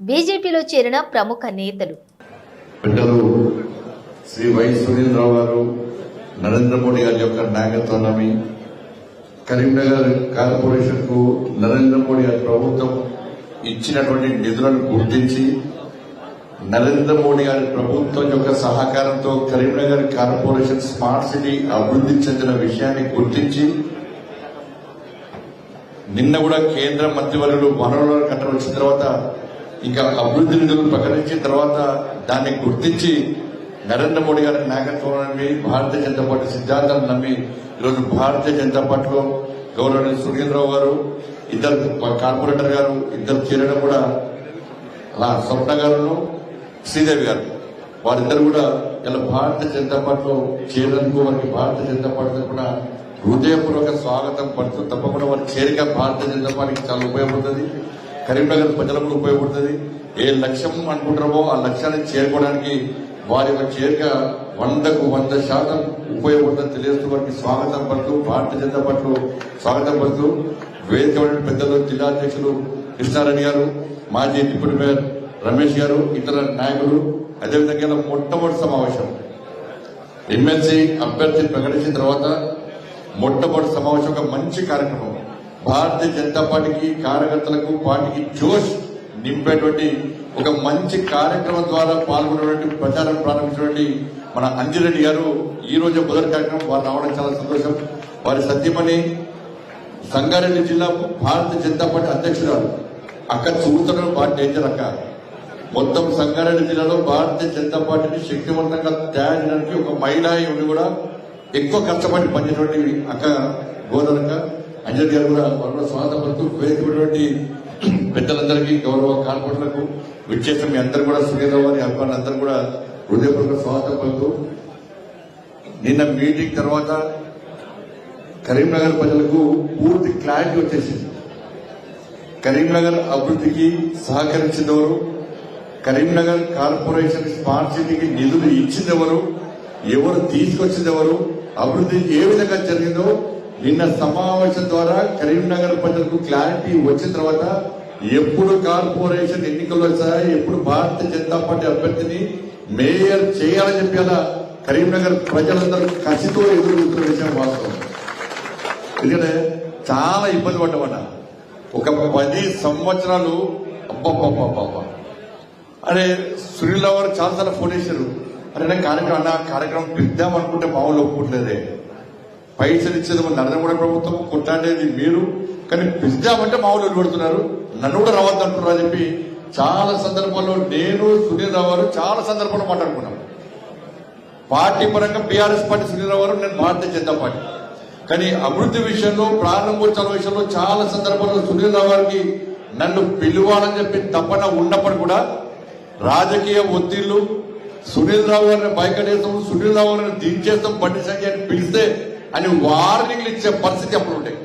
బీజేపీలో చేరిన ప్రముఖ నేతలు. శ్రీ వై సునీల్రావు గారు నరేంద్ర మోడీ గారి యొక్క నాయకత్వాన్ని కరీంనగర్ కార్పొరేషన్కు నరేంద్ర మోడీ గారి ప్రభుత్వం ఇచ్చినటువంటి నిధులను గుర్తించి నరేంద్ర మోడీ గారి ప్రభుత్వం యొక్క సహకారంతో కరీంనగర్ కార్పొరేషన్ స్మార్ట్ సిటీ అభివృద్ధి చెందిన విషయాన్ని గుర్తించి నిన్న కూడా కేంద్ర మంత్రివర్యులు వనరుల కట్టడం వచ్చిన తర్వాత ఇంకా అభివృద్ధి నిధులు ప్రకటించిన తర్వాత దాన్ని గుర్తించి నరేంద్ర మోడీ గారి నాయకత్వాన్ని భారతీయ జనతా పార్టీ సిద్ధాంతాలను నమ్మి ఈరోజు భారతీయ జనతా పార్టీలో గౌరవనీయ సురేంద్రరావు గారు ఇద్దరు కార్పొరేటర్ గారు ఇద్దరు చేరడం కూడా అలా స్వప్న గారును శ్రీదేవి గారు. వారిద్దరు కూడా ఇలా భారతీయ జనతా పార్టీలో చేరడానికి వారికి భారతీయ జనతా పార్టీ తరఫున హృదయపూర్వక స్వాగతం పడుతూ తప్పకుండా వారి చేరిక భారతీయ జనతా పార్టీకి చాలా ఉపయోగపడుతుంది. కరీంనగర్ ప్రజలకు ఉపయోగపడుతుంది. ఏ లక్ష్యం అనుకుంటారో ఆ లక్ష్యాన్ని చేరుకోవడానికి వారి యొక్క చేరిక వందకు వంద శాతం ఉపయోగపడుతుంది తెలియజేస్తూ వారికి స్వాగతం పడుతూ భారతీయ జనతా పార్టీలో స్వాగతం పడుతూ వేదిక పెద్దలు జిల్లా అధ్యక్షులు కృష్ణారెడ్డి గారు మాజీ డిప్యూటీ మేయర్ రమేష్ గారు ఇతర నాయకులు అదేవిధంగా మొట్టమొదటి సమావేశం. ఎమ్మెల్సీ అభ్యర్థి ప్రకటించిన తర్వాత మొట్టమొదటి సమావేశం ఒక మంచి కార్యక్రమం. భారతీయ జనతా పార్టీకి కార్యకర్తలకు పార్టీకి జోష్ నింపేటువంటి ఒక మంచి కార్యక్రమం ద్వారా పాల్గొనేటువంటి ప్రచారం ప్రారంభించినటువంటి మన అంజిరెడ్డి గారు ఈ రోజు మొదటి కార్యక్రమం వారు రావడం చాలా సంతోషం. వారి సత్యమణి సంగారెడ్డి జిల్లా భారతీయ జనతా పార్టీ అధ్యక్షురాలు అక్క చూడటం బాగా డేంజర్ అక్క. మొత్తం సంగారెడ్డి జిల్లాలో భారతీయ జనతా పార్టీని శక్తివంతంగా తయారు చేయడానికి ఒక మహిళా ఉండి కూడా ఎక్కువ కష్టపడి పనిచేటువంటి అక్క గోదరక్క అంజలి గారు కూడా వారు కూడా స్వాగతపడుతూ వేదికటువంటి పెద్దలందరికీ గౌరవ కార్పొరేటర్లకు విచ్చేసిన మీ అందరూ కూడా సునీరావు గారి అభిమానులు అందరూ కూడా హృదయపూర్వక స్వాగతం పలుకుతూ నిన్న మీటింగ్ తర్వాత కరీంనగర్ ప్రజలకు పూర్తి క్లారిటీ వచ్చేసింది. కరీంనగర్ అభివృద్ధికి సహకరించినవరు కరీంనగర్ కార్పొరేషన్ స్మార్ట్ సిటీకి నిధులు ఇచ్చిందెవరు ఎవరు తీసుకొచ్చిందెవరు అభివృద్ధి ఏ విధంగా జరిగిందో నిన్న సమావేశం ద్వారా కరీంనగర్ ప్రజలకు క్లారిటీ వచ్చిన తర్వాత ఎప్పుడు కార్పొరేషన్ ఎన్నికలు వచ్చాయి ఎప్పుడు భారతీయ జనతా పార్టీ అభ్యర్థిని మేయర్ చేయాలని చెప్పేలా కరీంనగర్ ప్రజలందరూ కసితో ఎదురు చూస్తున్న విషయం వాస్తవం. ఎందుకంటే చాలా ఇబ్బంది పడ్డామట. ఒక పది సంవత్సరాలు అబ్బాబ్బాబ్బా అరే సునీల్ రావు చాలా చాలా ఫోన్ చేశారు. అరే కార్యక్రమం అన్న కార్యక్రమం పిద్దాం అనుకుంటే మా వాళ్ళు ఒప్పుకోవట్లేదే. పైసలు ఇచ్చేది మన కూడా ప్రభుత్వం కొట్లాడేది మీరు. కానీ పిలిచామంటే మా ఊళ్ళు పెడుతున్నారు నన్ను కూడా రావద్దు అంటున్నారు అని చెప్పి చాలా సందర్భాల్లో నేను సునీల్ రావు గారు చాలా సందర్భాల్లో మాట్లాడుకున్నాం. పార్టీ పరంగా బీఆర్ఎస్ పార్టీ సునీరావు గారు నేను భారతీయ జనతా పార్టీ. కానీ అభివృద్ధి విషయంలో ప్రారంభోత్సవాల విషయంలో చాలా సందర్భాల్లో సునీరావు గారికి నన్ను పిలువాలని చెప్పి తప్పన ఉన్నప్పుడు కూడా రాజకీయ ఒత్తిళ్ళు సునీల్ రావు గారిని బయకడేస్తాం సునీల్ రావు గారిని దించేస్తాం బండి సంజయ్ అని పిలిస్తే అని వార్నింగ్లు ఇచ్చే పరిస్థితి అప్పుడు ఉంటాయి